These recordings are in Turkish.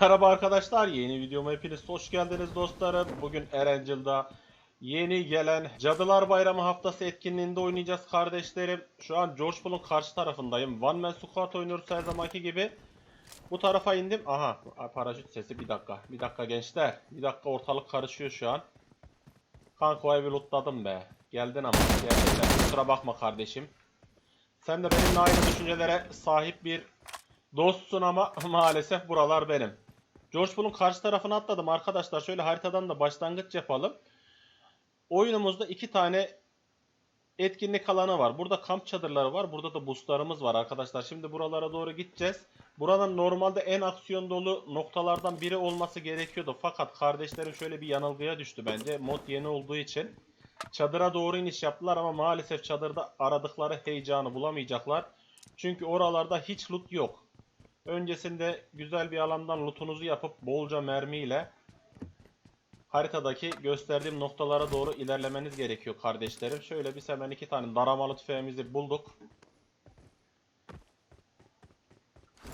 Merhaba arkadaşlar, yeni videoma hepiniz hoş geldiniz dostlarım. Bugün Erencil'da yeni gelen Cadılar Bayramı haftası etkinliğinde oynayacağız kardeşlerim. Şu an George Bull'un karşı tarafındayım. One Man Squad oynuyoruz her zamanki gibi. Bu tarafa indim. Aha, paraşüt sesi bir dakika. Bir dakika gençler. Bir dakika ortalık karışıyor şu an. Kanka o evi lootladım be. Geldin ama gerçekten kusura bakma kardeşim. Sen de benimle aynı düşüncelere sahip bir dostsun ama maalesef buralar benim. George Bull'un karşı tarafına atladım arkadaşlar. Şöyle haritadan da başlangıç yapalım. Oyunumuzda iki tane etkinlik alanı var. Burada kamp çadırları var. Burada da boostlarımız var arkadaşlar. Şimdi buralara doğru gideceğiz. Buranın normalde en aksiyon dolu noktalardan biri olması gerekiyordu. Fakat kardeşlerim şöyle bir yanılgıya düştü bence. Mod yeni olduğu için. Çadıra doğru iniş yaptılar ama maalesef çadırda aradıkları heyecanı bulamayacaklar. Çünkü oralarda hiç loot yok. Öncesinde güzel bir alandan lootunuzu yapıp bolca mermiyle haritadaki gösterdiğim noktalara doğru ilerlemeniz gerekiyor kardeşlerim. Şöyle biz hemen iki tane daramalı tüfeğimizi bulduk.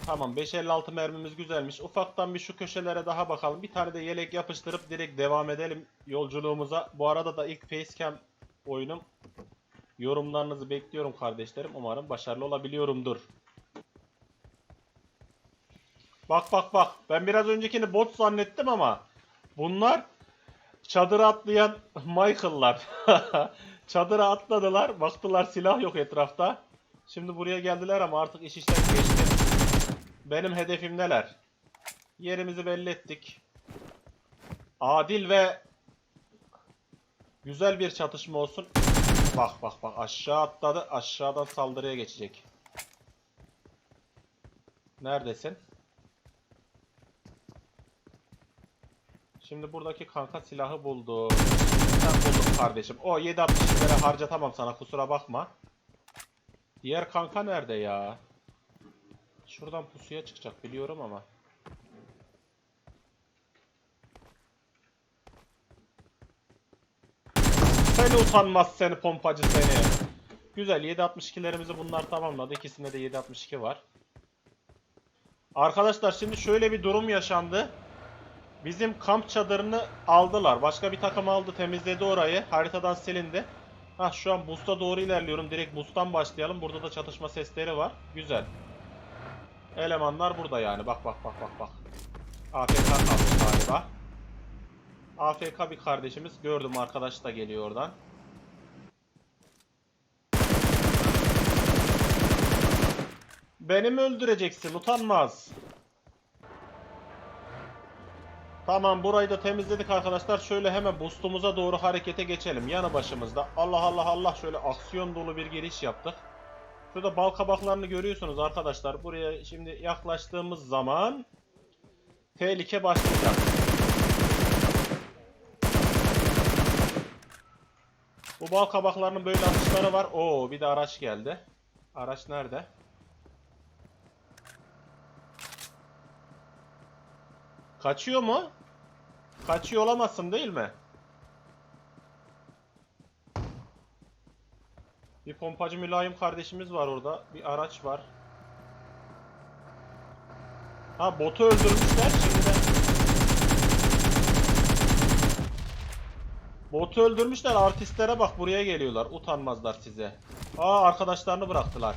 Tamam 556 mermimiz güzelmiş. Ufaktan bir şu köşelere daha bakalım. Bir tane de yelek yapıştırıp direkt devam edelim yolculuğumuza. Bu arada da ilk facecam oyunum. Yorumlarınızı bekliyorum kardeşlerim. Umarım başarılı olabiliyorumdur. Bak bak bak. Ben biraz öncekini bot zannettim ama bunlar çadıra atlayan Michael'lar. çadıra atladılar. Baktılar silah yok etrafta. Şimdi buraya geldiler ama artık iş işten geçti. Benim hedefim neler? Yerimizi belli ettik. Adil ve güzel bir çatışma olsun. Bak bak bak aşağı atladı. Aşağıdan saldırıya geçecek. Neredesin? Şimdi buradaki kanka silahı buldu. Sen buldun kardeşim. O 7.62'lere harcatamam sana kusura bakma. Diğer kanka nerede ya? Şuradan pusuya çıkacak biliyorum ama. Seni utanmaz seni pompacı seni. Güzel 7.62'lerimizi bunlar tamamladı. İkisinde de 7.62 var. Arkadaşlar şimdi şöyle bir durum yaşandı. Bizim kamp çadırını aldılar. Başka bir takım aldı temizledi orayı. Haritadan silindi. Hah şu an boost'a doğru ilerliyorum. Direkt boost'tan başlayalım. Burada da çatışma sesleri var. Güzel. Elemanlar burada yani. Bak bak bak bak bak. AFK kalmış galiba. AFK bir kardeşimiz. Gördüm arkadaş da geliyor oradan. Beni mi öldüreceksin? Utanmaz. Tamam burayı da temizledik arkadaşlar. Şöyle hemen boostumuza doğru harekete geçelim. Yanı başımızda. Allah Allah Allah şöyle aksiyon dolu bir giriş yaptık. Şurada bal kabaklarını görüyorsunuz arkadaşlar. Buraya şimdi yaklaştığımız zaman tehlike başlayacak. Bu bal kabaklarının böyle atışları var. Oo bir de araç geldi. Araç nerede? Kaçıyor mu? Kaçıyor olamazsın değil mi? Bir pompacı mülayim kardeşimiz var orada. Bir araç var. Ha botu öldürmüşler şimdi de. Botu öldürmüşler artistlere bak buraya geliyorlar. Utanmazlar size. Aa arkadaşlarını bıraktılar.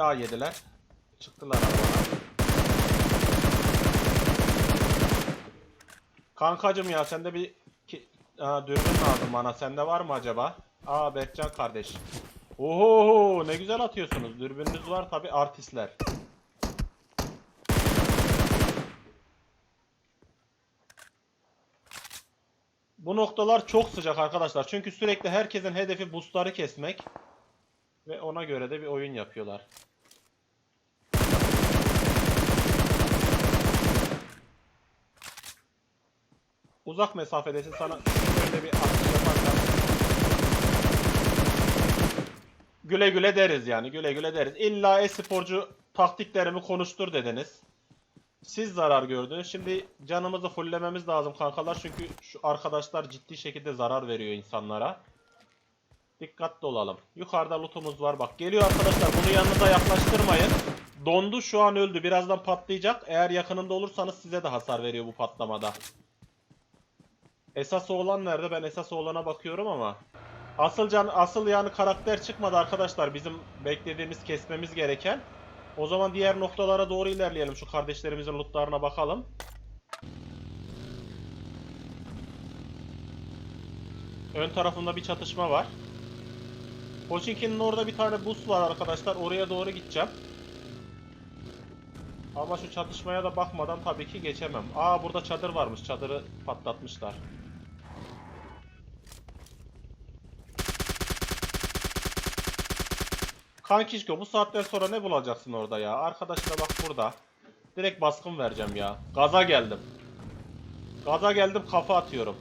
Daha yediler. Çıktılar arabadan. Kankacım ya sende bir Aa, dürbün lazım bana. Sende var mı acaba? Aa Berkcan kardeş. Oho ne güzel atıyorsunuz. Dürbününüz var tabi artistler. Bu noktalar çok sıcak arkadaşlar. Çünkü sürekli herkesin hedefi boostları kesmek. Ve ona göre de bir oyun yapıyorlar. Uzak mesafedesin sana böyle bir atış yaparsan. Güle güle deriz yani güle güle deriz. İlla e-sporcu taktiklerimi konuştur dediniz. Siz zarar gördünüz. Şimdi canımızı fullememiz lazım kankalar. Çünkü şu arkadaşlar ciddi şekilde zarar veriyor insanlara. Dikkatli olalım. Yukarıda lootumuz var. Bak geliyor arkadaşlar. Bunu yanınıza yaklaştırmayın. Dondu şu an öldü. Birazdan patlayacak. Eğer yakınında olursanız size de hasar veriyor bu patlamada. Esas oğlan nerede? Ben esas oğlana bakıyorum ama. Asıl can asıl yani karakter çıkmadı arkadaşlar. Bizim beklediğimiz kesmemiz gereken. O zaman diğer noktalara doğru ilerleyelim. Şu kardeşlerimizin lootlarına bakalım. Ön tarafında bir çatışma var. Pochinki'nin orada bir tane bus var arkadaşlar. Oraya doğru gideceğim. Ama şu çatışmaya da bakmadan tabii ki geçemem. Aa burada çadır varmış. Çadırı patlatmışlar. Kankişko bu saatten sonra ne bulacaksın orada ya? Arkadaşına bak burada. Direkt baskın vereceğim ya. Gaza geldim. Gaza geldim kafa atıyorum.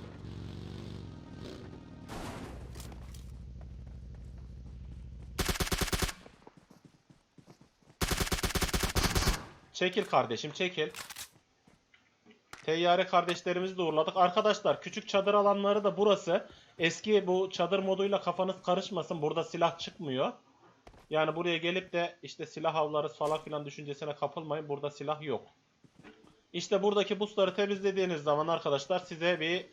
Çekil kardeşim çekil. Teyyare kardeşlerimizi de uğurladık. Arkadaşlar küçük çadır alanları da burası. Eski bu çadır moduyla kafanız karışmasın. Burada silah çıkmıyor. Yani buraya gelip de işte silah avlarız falan filan düşüncesine kapılmayın. Burada silah yok. İşte buradaki busları temizlediğiniz zaman arkadaşlar size bir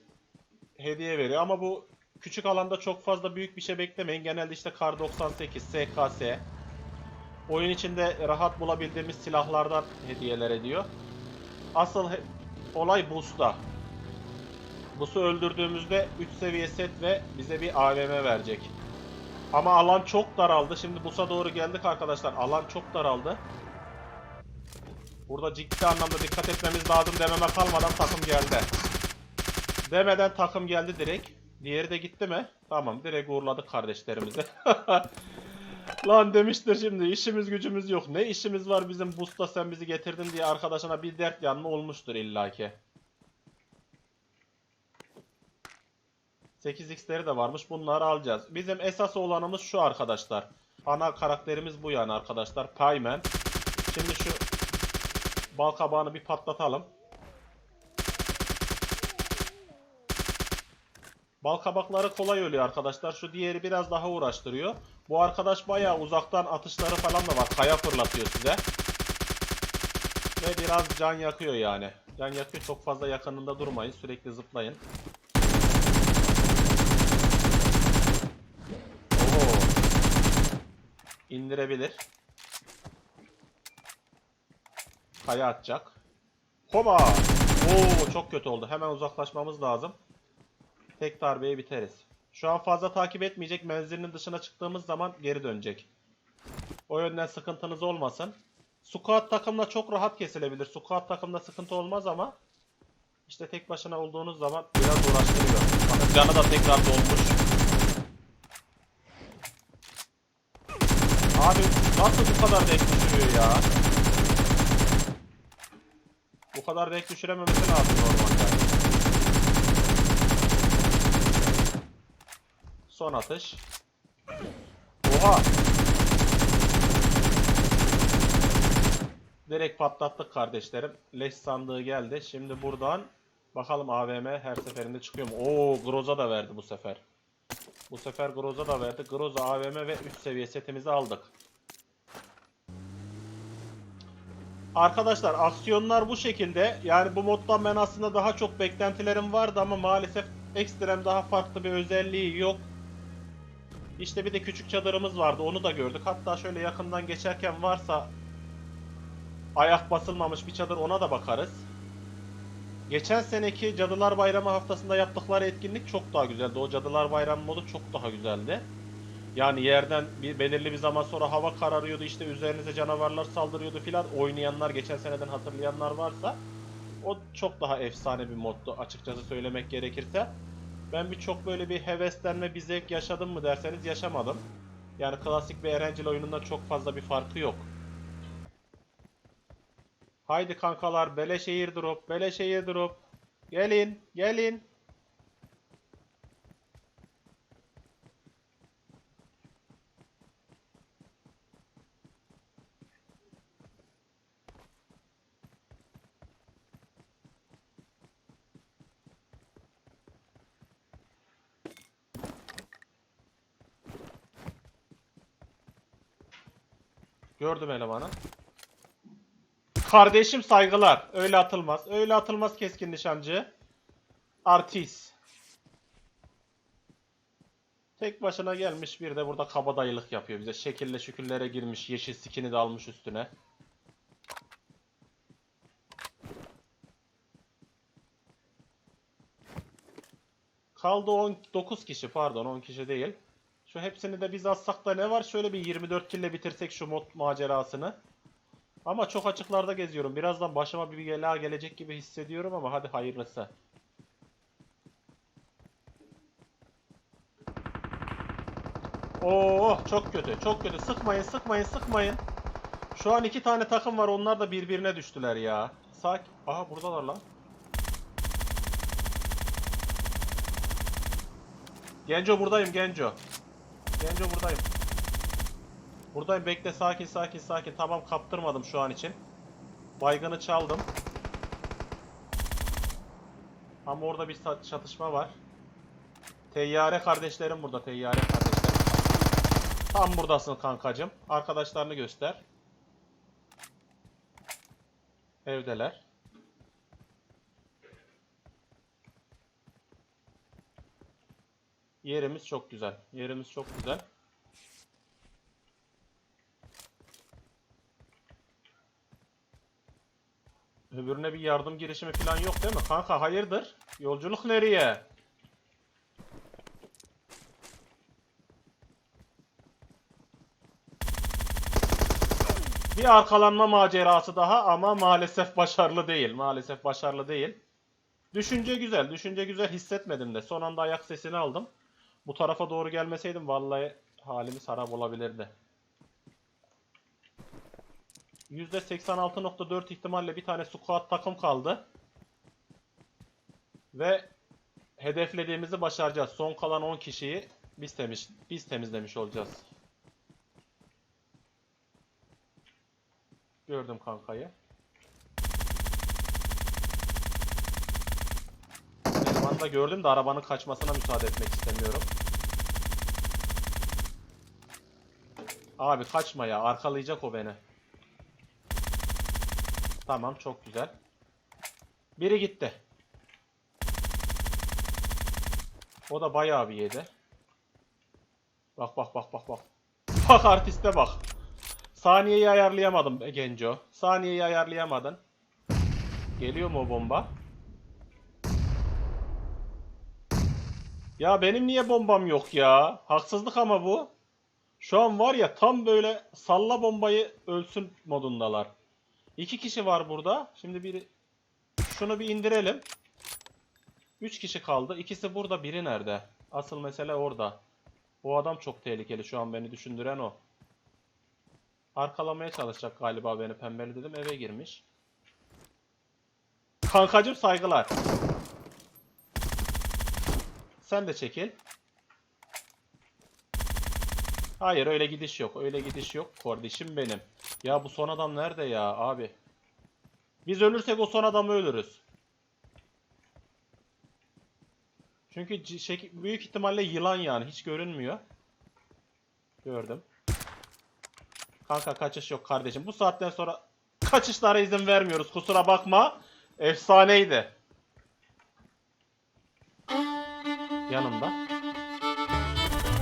hediye veriyor. Ama bu küçük alanda çok fazla büyük bir şey beklemeyin. Genelde işte Kar 98, SKS, oyun içinde rahat bulabildiğimiz silahlardan hediyeler ediyor. Asıl he- olay boost'ta. Boss'u öldürdüğümüzde 3 seviye set ve bize bir AVM verecek. Ama alan çok daraldı. Şimdi boss'a doğru geldik arkadaşlar. Alan çok daraldı. Burada ciddi anlamda dikkat etmemiz lazım dememe kalmadan takım geldi. Demeden takım geldi direkt. Diğeri de gitti mi? Tamam direkt uğurladık kardeşlerimizi. Lan demiştir şimdi işimiz gücümüz yok. Ne işimiz var bizim busta sen bizi getirdin diye arkadaşına bir dert yanma olmuştur illaki. 8x'leri de varmış. Bunları alacağız. Bizim esas olanımız şu arkadaşlar. Ana karakterimiz bu yani arkadaşlar. Payman. Şimdi şu bal kabağını bir patlatalım. Bal kabakları kolay ölüyor arkadaşlar. Şu diğeri biraz daha uğraştırıyor. Bu arkadaş bayağı uzaktan atışları falan da var. Kaya fırlatıyor size. Ve biraz can yakıyor yani. Can yakıyor. Çok fazla yakınında durmayın. Sürekli zıplayın. Oho. İndirebilir. Kaya atacak. Hoba! Oo çok kötü oldu. Hemen uzaklaşmamız lazım. Tek darbeyi biteriz. Şu an fazla takip etmeyecek. Menzilinin dışına çıktığımız zaman geri dönecek. O yönden sıkıntınız olmasın. Squad takımla çok rahat kesilebilir. Squad takımda sıkıntı olmaz ama işte tek başına olduğunuz zaman biraz uğraştırıyor. Bakın canı da tekrar dolmuş. Abi nasıl bu kadar renk düşürüyor ya? Bu kadar renk düşürememesi lazım normalde. Son atış. Oha! Direkt patlattık kardeşlerim. Leş sandığı geldi. Şimdi buradan bakalım AVM her seferinde çıkıyor mu? Oo, Groza da verdi bu sefer. Bu sefer Groza da verdi. Groza AVM ve 3 seviye setimizi aldık. Arkadaşlar aksiyonlar bu şekilde. Yani bu moddan ben aslında daha çok beklentilerim vardı ama maalesef ekstrem daha farklı bir özelliği yok. İşte bir de küçük çadırımız vardı. Onu da gördük. Hatta şöyle yakından geçerken varsa ayak basılmamış bir çadır ona da bakarız. Geçen seneki Cadılar Bayramı haftasında yaptıkları etkinlik çok daha güzeldi. O Cadılar Bayramı modu çok daha güzeldi. Yani yerden bir belirli bir zaman sonra hava kararıyordu işte üzerinize canavarlar saldırıyordu filan. Oynayanlar geçen seneden hatırlayanlar varsa o çok daha efsane bir moddu açıkçası söylemek gerekirse. Ben birçok böyle bir heveslenme, bir zevk yaşadım mı derseniz yaşamadım. Yani klasik bir Erencil oyunundan çok fazla bir farkı yok. Haydi kankalar beleş airdrop, beleş airdrop. Gelin, gelin. Gördüm elemanı. Kardeşim saygılar. Öyle atılmaz. Öyle atılmaz keskin nişancı. Artist. Tek başına gelmiş bir de burada kabadayılık yapıyor bize. Şekille şükürlere girmiş. Yeşil skini de almış üstüne. Kaldı 19 kişi pardon 10 kişi değil. Şu hepsini de biz atsak da ne var? Şöyle bir 24 kille bitirsek şu mod macerasını. Ama çok açıklarda geziyorum. Birazdan başıma bir bela gelecek gibi hissediyorum ama hadi hayırlısı. Oo çok kötü, çok kötü. Sıkmayın, sıkmayın, sıkmayın. Şu an iki tane takım var. Onlar da birbirine düştüler ya. Sak. Aha buradalar lan. Genco buradayım Genco. Genco buradayım. Buradayım bekle sakin sakin sakin. Tamam kaptırmadım şu an için. Baygını çaldım. Ama orada bir çatışma var. Teyyare kardeşlerim burada. Teyyare kardeşlerim. Tam buradasın kankacım. Arkadaşlarını göster. Evdeler. Yerimiz çok güzel. Yerimiz çok güzel. Öbürüne bir yardım girişimi falan yok değil mi? Kanka hayırdır? Yolculuk nereye? Bir arkalanma macerası daha ama maalesef başarılı değil. Maalesef başarılı değil. Düşünce güzel. Düşünce güzel hissetmedim de. Son anda ayak sesini aldım. Bu tarafa doğru gelmeseydim vallahi halimiz harap olabilirdi. %86.4 ihtimalle bir tane squad takım kaldı. Ve hedeflediğimizi başaracağız. Son kalan 10 kişiyi biz temiz biz temizlemiş olacağız. Gördüm kankayı. Da gördüm de arabanın kaçmasına müsaade etmek istemiyorum. Abi kaçma ya. Arkalayacak o beni. Tamam çok güzel. Biri gitti. O da bayağı bir yedi. Bak bak bak bak bak. Bak artiste bak. Saniyeyi ayarlayamadım Genco. Saniyeyi ayarlayamadın. Geliyor mu o bomba? Ya benim niye bombam yok ya? Haksızlık ama bu. Şu an var ya tam böyle salla bombayı ölsün modundalar. İki kişi var burada. Şimdi biri şunu bir indirelim. Üç kişi kaldı. İkisi burada, biri nerede? Asıl mesele orada. O adam çok tehlikeli şu an beni düşündüren o. Arkalamaya çalışacak galiba beni pembeli dedim eve girmiş. Kankacım saygılar. Sen de çekil. Hayır öyle gidiş yok. Öyle gidiş yok. Kardeşim benim. Ya bu son adam nerede ya abi? Biz ölürsek o son adamı ölürüz. Çünkü büyük ihtimalle yılan yani. Hiç görünmüyor. Gördüm. Kanka kaçış yok kardeşim. Bu saatten sonra kaçışlara izin vermiyoruz. Kusura bakma. Efsaneydi. Yanımda.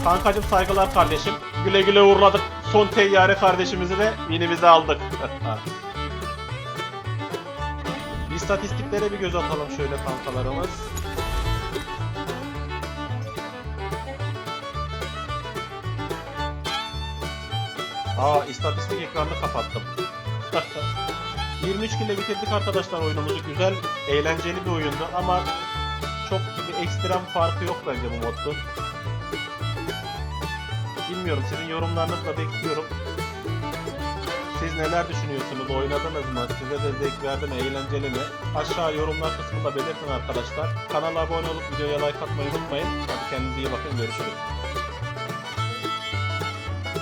Kankacım saygılar kardeşim. Güle güle uğurladık. Son teyyare kardeşimizi de minimize aldık. İstatistiklere bir göz atalım şöyle kankalarımız. Aa istatistik ekranını kapattım. 23 kille bitirdik arkadaşlar oyunumuzu. Güzel, eğlenceli bir oyundu ama çok bir ekstrem farkı yok bence bu modun. Bilmiyorum sizin yorumlarınızı da bekliyorum. Siz neler düşünüyorsunuz? Oynadınız mı? Size de zevk verdi mi? Eğlenceli mi? Aşağı yorumlar kısmında belirtin arkadaşlar. Kanala abone olup videoya like atmayı unutmayın. Hadi kendinize iyi bakın. Görüşürüz.